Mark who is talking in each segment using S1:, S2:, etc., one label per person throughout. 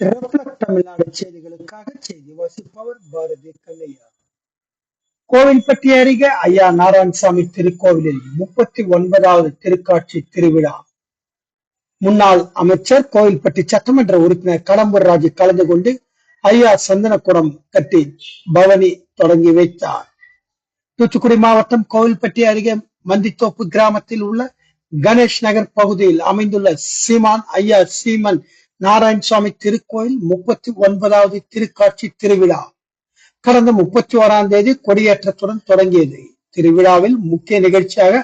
S1: Reflect Tamil Nadu செய்திகளுக்காக செய்தி வாசிப்பவர் பாரதி கல்லையா கோவில்பட்டி அருகே ஐயா நாராயணசாமி திருக்கோவிலில் முப்பத்தி ஒன்பதாவது திருக்காட்சி திருவிழா. முன்னாள் அமைச்சர் கோவில்பட்டி சட்டமன்ற உறுப்பினர் கடம்பூர் ராஜு கலந்து கொண்டு ஐயா சந்தனக்குடம் கட்டி பவனி தொடங்கி வைத்தார். தூத்துக்குடி மாவட்டம் கோவில்பட்டி அருகே மந்தித்தோப்பு கிராமத்தில் உள்ள கணேஷ் நகர் பகுதியில் அமைந்துள்ள சீமான் ஐயா சீமன் நாராயணசாமி திருக்கோயில் முப்பத்தி ஒன்பதாவது திருக்காட்சி திருவிழா. கடந்த முப்பத்தி ஓராம் தேதி கொடியேற்றத்துடன் தொடங்கியது. திருவிழாவில் முக்கிய நிகழ்ச்சியாக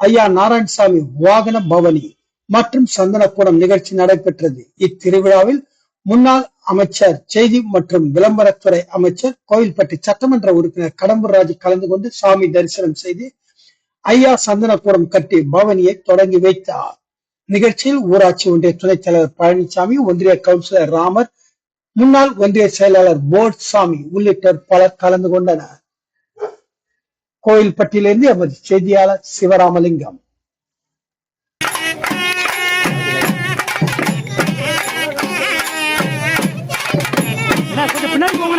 S1: ஐயா நாராயணசாமி வாகன பவனி மற்றும் சந்தனக்கூடம் நிகழ்ச்சி நடைபெற்றது. இத்திருவிழாவில் முன்னாள் அமைச்சர் செய்தி மற்றும் விளம்பரத்துறை அமைச்சர் கோயில்பட்டி சட்டமன்ற உறுப்பினர் கடம்பூர் ராஜு கலந்து கொண்டு சாமி தரிசனம் செய்து ஐயா சந்தனக்கூடம் கட்டி பவனியை தொடங்கி வைத்தார். நிகழ்ச்சியில் ஊராட்சி ஒன்றிய துணைத் தலைவர் பழனிசாமி ஒன்றிய கவுன்சிலர் ராமர் முன்னாள் ஒன்றிய செயலாளர் போர்ட் சாமி உள்ளிட்டோர் பலர் கலந்து கொண்டனர். கோயில்பட்டியிலிருந்து எமது செய்தியாளர் சிவராமலிங்கம். பின்னாடி போங்க